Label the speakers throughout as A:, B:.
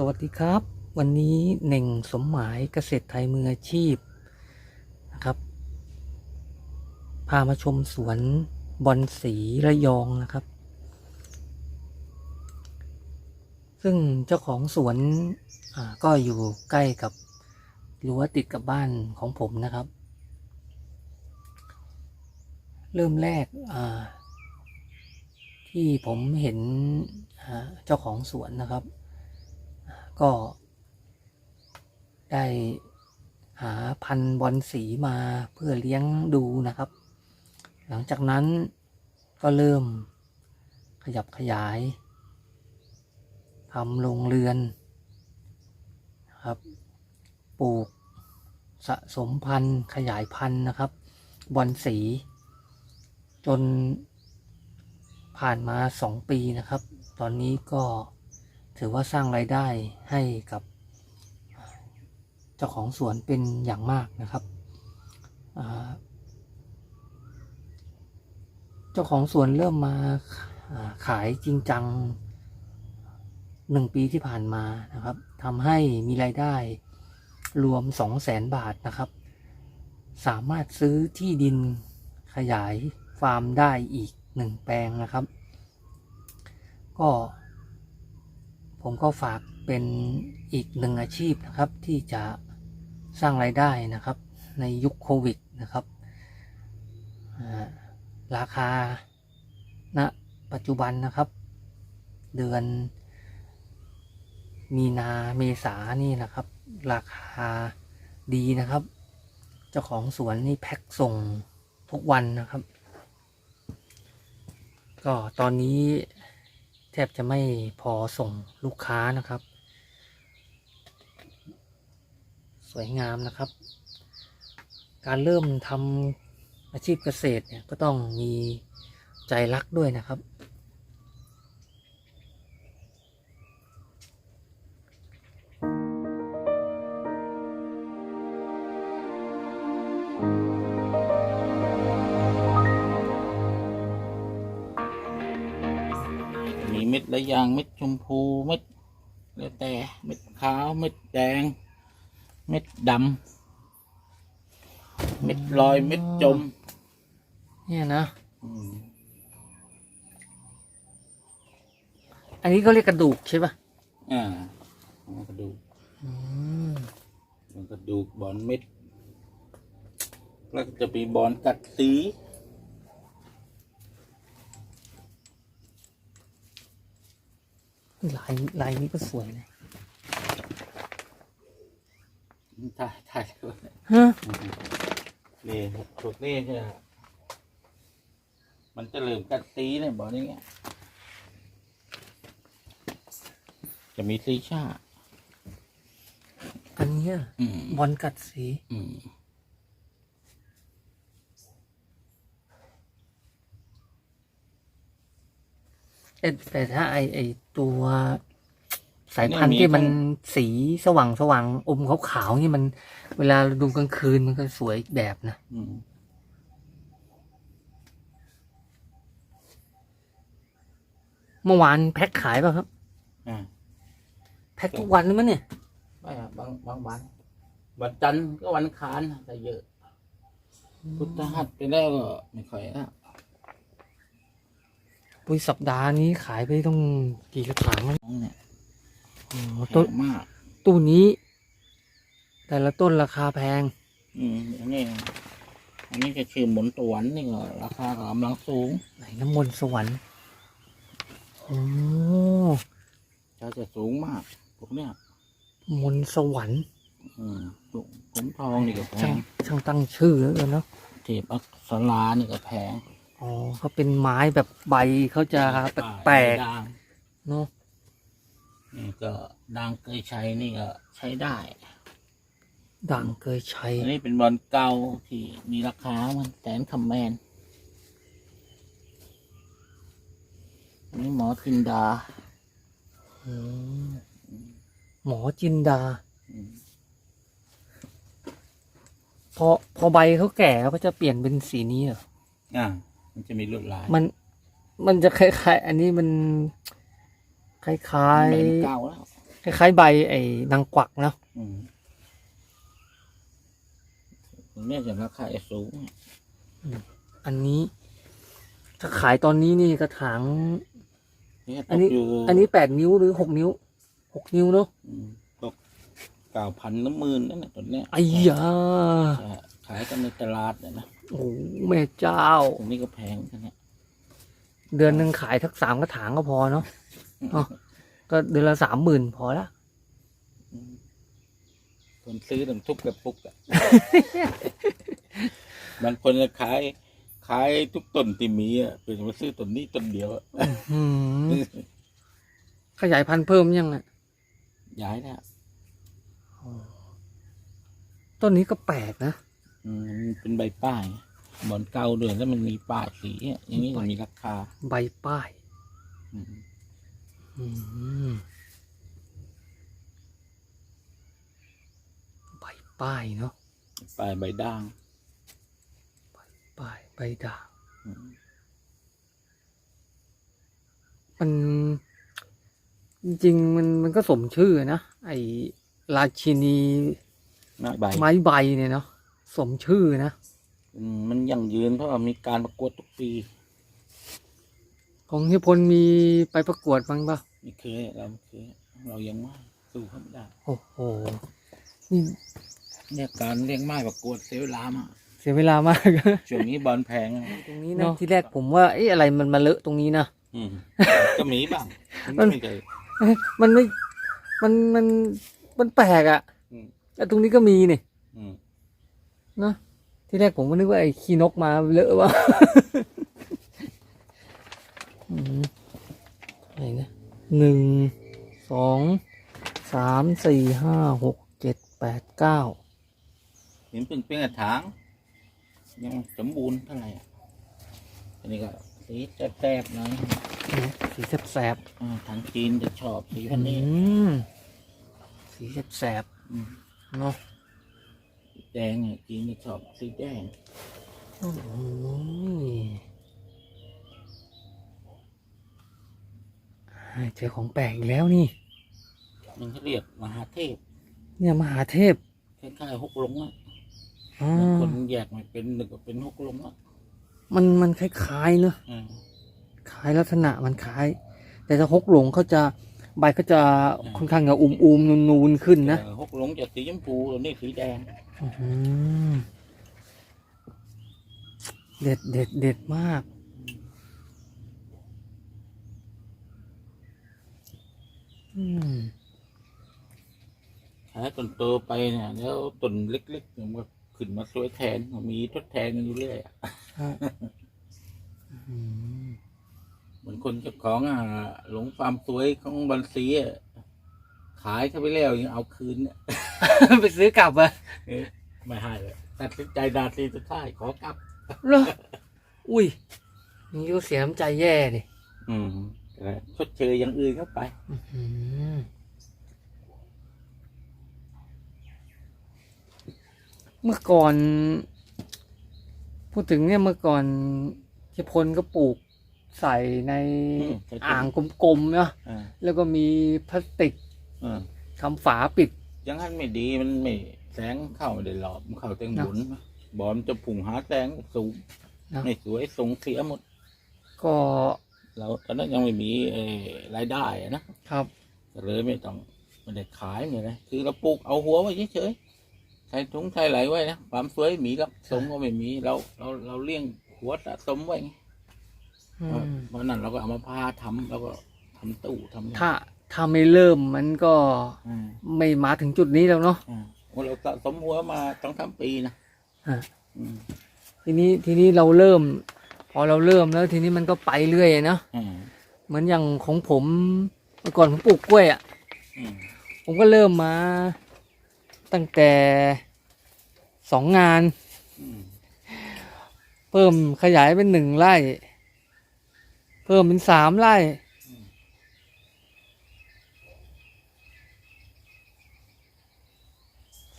A: สวัสดีครับ วันนี้เน่งสมหมายเกษตรไทยมืออาชีพนะครับ พามาชมสวนบอนสีระยองนะครับ ซึ่งเจ้าของสวนก็อยู่ใกล้กับรั้วติดกับบ้านของผมนะครับ เริ่มแรกที่ผมเห็นเจ้าของสวนนะครับ ก็ได้หาพันธุ์บอลสีมาเพื่อเลี้ยงดูนะครับ หลังจากนั้นก็เริ่มขยับขยายทำโรงเรือนครับปลูกสะสมพันธุ์ขยายพันธุ์นะครับ บอลสี จนผ่านมาสองปีนะครับ ตอนนี้ก็ ถือว่าสร้างรายได้ให้กับเจ้าของสวนเป็นอย่างมากนะครับ เจ้าของสวนเริ่มมาอ่าขายจริงจังหนึ่งปีที่ผ่านมานะครับทำให้มีรายได้รวมสองแสนบาทนะครับ สามารถซื้อที่ดินขยายฟาร์มได้อีกหนึ่งแปลงนะครับ ก็ ผมก็ฝากเป็นอีกหนึ่งอาชีพนะครับ ที่จะสร้างรายได้นะครับ ในยุคโควิดนะครับ ราคาณปัจจุบันนะครับ เดือน มีนาเมษานี่นะครับ ราคาดีนะครับ เจ้าของสวนนี่แพ็คส่งทุกวันนะครับ ก็ตอนนี้ ทบจะไม่พอส่งลูกค้านะครับ สวยงามนะครับ การเริ่มทำอาชีพเกษตรเนี่ยก็ต้องมีใจรักด้วยนะครับ
B: มีเม็ดระยางเม็ดชมพูเม็ดแล้วแต่เม็ดขาวเม็ดแดง เม็ดดำเม็ดลอยเม็ดจม
A: เนี่ยนะ
B: อืม
A: อันนี้ก็เรียกกระดูกใช่ปะ
B: อ่าเอากระดูก
A: อืม
B: มันกระดูกบอลเม็ดแล้วก็จะมีบอลกัดสี
A: ลายลายนี้ก็สวยเลย
B: ถ่ายถ่าย
A: ฮะ
B: นี่พวกนี้จะมันจะเริ่มกัดสีเนี่ยบอลนี้เงี้ยจะมีสีชา
A: อันเนี้ย
B: อืม
A: บอลกัดสี
B: อืม
A: แต่แต่ถ้าไอไอตัวสายพันธุ์ที่มันสีสว่างสว่างอมขาวๆนี่มัน เวลาเราดูกลางคืนมันก็สวยอีกแบบนะ
B: อืม
A: เมื่อวานแพ็คขายป่ะครับ
B: อ่า
A: แพ็คทุกวันเลยมั้ยเนี่ย
B: ไม่อะบางบางวันวันจันทร์ก็วันอังคารแต่เยอะพุทธหัสไปแล้วก็ไม่ค่อยแล้ว
A: ปุยสัปดาห์นี้ขายไปต้องกี่กระถางวะ
B: น้องเนี่ย
A: อ๋อ
B: แพ
A: ต้น
B: งมาก
A: ตู้นี้ แต่ละต้นราคาแพง
B: อืมอันนี้อันนี้จะชื่อหมุนตวนนี่ก็ราคากำลังสูง
A: ไหนน้ำมนต์สวรรค์โอ้
B: จะจะสูงมากพวกเนี้ย
A: มนต์สวรรค์
B: อืมสูงผมทองนี่ก็แพ
A: ช่าง
B: ง
A: ช่างตั้งชื่อแล้วกันเนาะ
B: เทพอักษรานี่ก็แพง
A: อ๋อเขาเป็นไม้แบบใบเขาจะแปลก
B: ด่าง
A: ๆเนาะ
B: นี่ก็ด่างเคยใช้นี่ก็ใช้ได้
A: ด่างเคยใช้
B: อันนี้เป็นบอลเก่าที่มีราคามันแสนคำแมนอันนี้หมอจินดา
A: อืมหมอจินดา
B: อืม
A: พอพอใบเขาแก่เขาก็จะเปลี่ยนเป็นสีนี้เหรอ
B: อ่า มันจะมีลวดลาย
A: มัน มันจะคล้ายๆ อันนี้มัน คล้าย
B: มันเก่าแล้ว
A: ๆ คล้ายๆใบไอ้นางกวักเนาะ
B: อืมตรงเนี้ยจะราคาจะสูง
A: อันนี้ ถ้าขายตอนนี้นี่กระถาง
B: เนี่ยต
A: อัน
B: ก
A: นี้
B: อยู่
A: อันนี้แปดนิ้วหรือหกนิ้วหกนิ้วเนาะ
B: อืมตกเก้าพันน้ำหมื่นนั่นแหละตัวเนี้ย
A: ไอ้ยา
B: ใช่ขายกันในตลาดเนี่ยนะ
A: โอ้โหแม่เจ้า
B: ตรงนี้ก็แพงกันเนี่ย
A: เดือนหนึ่งขายทักสามกระถางก็พอเนาะเนาะก็เดือนละสามหมื่นพอละ
B: อืมคนซื้อต้องทุบกระปุกอะ บางคนจะขายขายทุกต้นที่มีอะเป็นมาซื้อต้นนี้ต้นเดียวอะ
A: อืมขยายพันธุ์เพิ่มยังอะ
B: ย้ายแล้ว
A: ต้นนี้ก็แปลกนะ
B: อืมมันเป็นใบป้ายบอนเก่าด้วยแล้วมันมีป้ายสีอะอย่างนี้มันมีราคา
A: ใบป้าย
B: อืม
A: อืมใบป้ายเนาะ
B: ป้ายใบด่าง
A: ป้ายใบด่าง
B: อืม
A: มันจริงๆมันมันก็สมชื่อนะ ไอราชินี
B: หน้าใบ
A: ไม้ใบเนี่ยเนาะ สมชื่อนะ
B: อืมมันยั่งยืนเพราะว่ามีการประกวดทุกปี
A: ของเฮียพลมีไปประกวดบ้างปะ
B: ไม่เคยเราไม่เคยเรายังไม่สู้เขาไม่ได้
A: โอ้โหนี่
B: เนี่ยการเลี้ยงไม้ประกวดเสียเวลามาก
A: เสียเวลามาก
B: ช่วงนี้บอลแพงอะ
A: ตรงนี้นะที่แรกผมว่าเอ๊ะอะไรมันมาเลอะตรงนี้นะ
B: อืมก็มีบ้าง
A: มัน
B: ไม่เคย
A: เอ๊ะมันไม่มันมันมันแปลกอะ
B: อืม
A: แต่ตรงนี้ก็มีนี่
B: อืม
A: นะที่แรกผมก็นึกว่าไอ้ขี้นกมาเลอะวะอืมอะไรนะหนึ่งสองสามสี่ห้าหกเจ็ดแปดเก้า
B: เห็นเป็นเป็นกระถาง ยังสมบูรณ์เท่าไหร่อะอันนี้ก็สีแซ่บๆหน่อย
A: นะสีแสบ
B: อ่าทางจีนจะชอบสี
A: ๆ
B: พันนี้
A: อืมสีแสบ
B: อืม
A: ๆเนาะ
B: แดงอะจีนจะชอบสีแดง
A: โอ้ยอ่าเจอของแปลกอีกแล้วนี่
B: มันเขาเรียกมหาเทพ
A: เนี่ยมหาเทพ
B: คล้ายๆฮกลงอะ
A: อ่า
B: คนแยกไม่เป็นหนึ่งก็เป็นฮกลงอะ
A: มันมันคล้ายๆเนอะ
B: อืม
A: คล้ายลักษณะมันคล้าย แต่ถ้าฮกหลงเขาจะ ใบเขาจะ
B: อืม
A: ค่อนข้างจะอุ้มๆนูนๆขึ้นนะ
B: แต่ฮกลงจะสีชมพูตัวนี้สีแดง
A: อื้อหือเด็ดเด็ดเด็ดมาก อืม
B: ขายต้นโตไปเนี่ยแล้วต้นเล็กๆเนี่ยมันขึ้นมาสวยแทนมีทดแทนกันอยู่เรื่อยอะ
A: ฮะอืม
B: เห มือนคนเจ้าของอะหลงความสวยของบันซีอะขายเข้าไปแล้วยังเอาคืนเนี่ย
A: ไปซื้อกลับอะ
B: เอ๊ะไม่ให้เลยตัดสินใจดาทีสุดท้ายขอกลับ
A: เหรออุ้ยนี่ก็เสียน้ำใจแย่ดิ
B: อืมแต่ชดเชยอย่างอื่นเข้าไป
A: อื้อหือเมื่อก่อน พูดถึงเนี่ยเมื่อก่อนเจพลก็ปลูก ใส่ใน
B: อืมใส่ถุง
A: อ่างกลมๆเนาะ
B: อ่า
A: แล้วก็มีพลาสติก
B: อ่า
A: ทำฝาปิด
B: อยังนั้นไม่ดีมันไม่แสงเข้าไม่ได้หลอบมันเข้าแตงหมุนบอลจะผุ่งหาแสงสูง
A: นะ
B: ไม่สวยส่งเสียหมด
A: ก็
B: เราตอนนั้นยังไม่มีเอ่อรายได้อะนะครับก็เลยไม่ต้องไม่ได้ขายไม่ได้คือเราปลูกเอาหัวไว้เฉยๆใส่ถุงใส่ไหลไว้นะความสวยมีแล้วสมก็ไม่มีเราเราเราเลี้ยงหัวสะสมไว้ไง
A: อืม
B: เพราะนั้นเราก็เอามาพาทำแล้วก็ทำตู้ทำ
A: ถ้าถ้าไม่เริ่มมันก็
B: อ่า
A: ไม่มาถึงจุดนี้แล้วเนาะ
B: อ่าโอ้เราสะสมหัวมาสองสามปีนะ
A: อะ
B: อืม
A: ทีนี้ทีนี้เราเริ่ม พอเราเริ่มแล้วทีนี้มันก็ไปเรื่อยเนาะ
B: อ่า
A: เหมือนอย่างของผมเมื่อก่อนผมปลูกกล้วยอะ่ะ
B: อืม
A: ผมก็เริ่มมา ตั้งแต่สองงาน
B: อืม
A: เพิ่มขยายเป็นหนึ่งไร่ เพิ่มเป็นสามไร่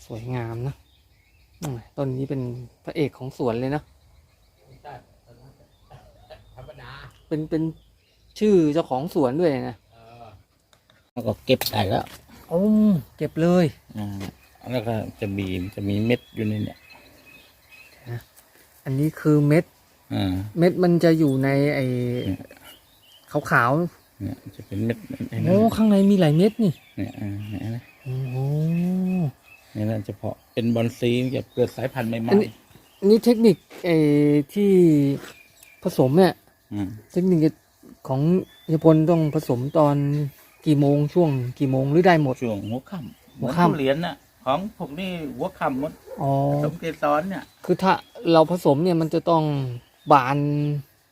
A: สวยงามนะอืมต้นนี้เป็นพระเอกของสวนเลยนะ
B: ธรรมดา
A: เป็นเป็นชื่อเจ้าของสวนด้วยนะ
B: แล้วก็เก็บได้แล้ว
A: โอ้เก็บเลย
B: อ่า แล้วก็จะบีมจะมีเม็ดอยู่ในเนี่ย
A: อันนี้คือเม็ด
B: อ่า
A: เม็ดมันจะอยู่ในไอ้
B: เนี่ย
A: ขาว
B: เนี่ยจะเป็นเม็ดไอ้
A: ๆ
B: นั่
A: โอ้
B: น
A: ข้างในมีหลายเม็ดนี่
B: เนี่ยอ่าเนี่ยนะ
A: โอ้โห
B: นี่นั่นเฉพาะเป็นบอลซีมันจะเกิดสายพันธุ์ใหม่
A: อันนี้อันนี้เทคนิคไอ้ที่ผสมเนี่ย
B: ๆอืม
A: เทคนิคของยพลต้องผสมตอนกี่โมงช่วงกี่โมงหรือได้หมด
B: ช่วงหัวค่ำเห
A: หั
B: มื
A: ว
B: อน
A: ค่ำ
B: ทุเรียนน่ะ ของพวกนี้หัวค่ำหมด
A: อ๋อ
B: สมเกสรเนี่ย
A: คือถ้าเราผสมเนี่ยมันจะต้อง บาน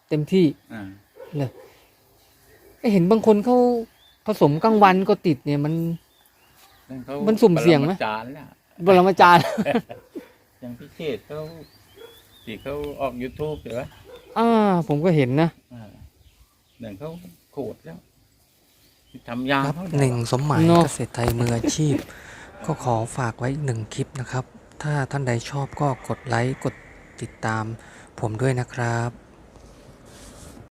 A: เต็มที่
B: อ่า
A: เลยเอ๊ะเห็นบางคนเขาผสมกลางวันก็ติดเนี่ยมัน
B: นั่นเขา
A: มันสุ่มเสี่ยงไหม
B: ปรมาจารย์น่ะ
A: บรมาจารย์
B: อย่างพิเชษเขาที่เขาออก YouTube เห็นไหม
A: อ่า ผมก็เห็นนะ
B: อ่านั่นเขาโขดแล้วที่ทำยา
A: ครับ
B: เขา
A: หนึ่งสมหมาย
C: เนอะ
A: เกษตรไทยมืออาชีพ ก็ขอฝากไว้อีกหนึ่งคลิปนะครับ ถ้าท่านใดชอบก็กดไลค์ กดติดตาม ผมด้วยนะครับ